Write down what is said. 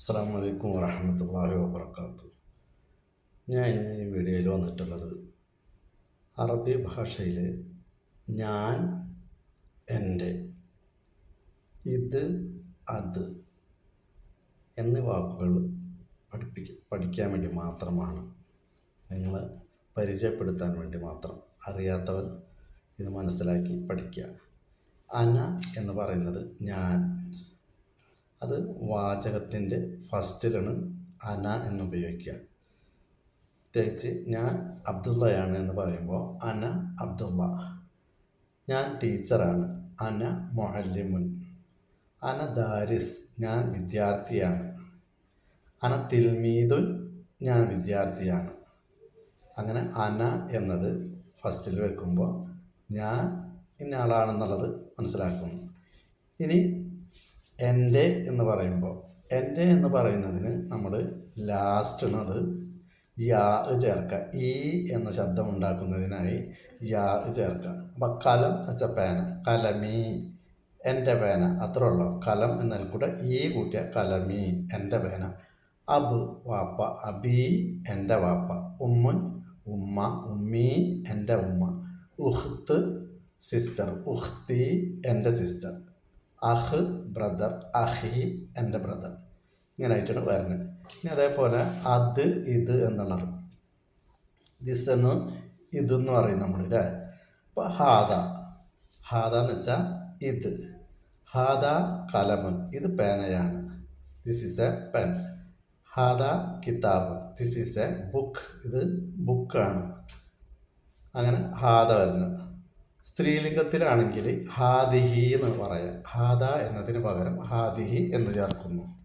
അസ്സാം വലൈക്കും വറഹമത്തല്ലാഹി വാബർക്കാത്തു ഞാൻ ഇന്ന് ഈ വീഡിയോയിൽ വന്നിട്ടുള്ളത് അറബി ഭാഷയിൽ ഞാൻ എന്റെ ഇത് അത് എന്നീ വാക്കുകൾ പഠിപ്പിക്ക പഠിക്കാൻ വേണ്ടി മാത്രമാണ്. നിങ്ങളെ പരിചയപ്പെടുത്താൻ വേണ്ടി മാത്രം അറിയാത്തവൻ ഇത് മനസ്സിലാക്കി പഠിക്കുക. അന എന്ന് പറയുന്നത് ഞാൻ അത് വാചകത്തിന്റെ ഫസ്റ്റിലാണ് അന എന്ന് ഉപയോഗിക്കുക പ്രത്യേകിച്ച് ഞാൻ അബ്ദുള്ളയാണ് എന്ന് പറയുമ്പോൾ അന അബ്ദുള്ള. ഞാൻ ടീച്ചറാണ്. അന മൊഹല്ലിമുൻ. അന ദാരിസ് ഞാൻ വിദ്യാർത്ഥിയാണ്. അന തിൽമീദുൻ ഞാൻ വിദ്യാർത്ഥിയാണ്. അങ്ങനെ അന എന്നത് ഫസ്റ്റിൽ വെക്കുമ്പോൾ ഞാൻ ഇന്ന ആളാണെന്നുള്ളത് മനസ്സിലാക്കുന്നു. ഇനി എന്റെ എന്ന് പറയുമ്പോൾ എന്റെ എന്ന് പറയുന്നതിന് നമ്മൾ ലാസ്റ്റിനത് യാ ചേർക്കുക. ഈ എന്ന ശബ്ദം ഉണ്ടാക്കുന്നതിനായി യാ ചേർക്കുക. അപ്പം കലം വെച്ച പേന കലമീ എന്റെ പേന അത്ര ഉള്ളൂ. കലം എന്നാൽ കൂടെ ഈ കൂട്ടിയ കലമീ എന്റെ പേന. അബ് വാപ്പ അബി എന്റെ വാപ്പ. ഉമ്മൻ ഉമ്മ ഉമ്മി എന്റെ ഉമ്മ. ഉഹ്ത്ത് സിസ്റ്റർ. ഉഹ്തി എന്റെ സിസ്റ്റർ. അഹ് ബ്രദർ അഹി എന്റെ ബ്രദർ. ഇങ്ങനെ ആയിട്ടാണ് വരുന്നത്. ഇനി അതേപോലെ അത് ഇത് എന്നുള്ളത്. ദിസ് എന്ന് ഇതെന്ന് പറയും നമ്മൾ അല്ലേ അപ്പോൾ ഹാദ. ഹാദ എന്ന് വെച്ചാൽ ഇത്. ഹാദ കലമൻ. ഇത് പേനയാണ്. ദിസ് ഈസ് എ പെൻ ഹാദ കിതാബ്. ദിസ് ഈസ് എ ബുക്ക് ഇത് ബുക്കാണ് അങ്ങനെ ഹാദ വരുന്നത്. സ്ത്രീലിംഗത്തിലാണെങ്കിൽ ഹാദിഹി എന്ന് പറയാം. ഹാദ എന്നതിന് പകരം ഹാദിഹി എന്ന് ചേർക്കുന്നു.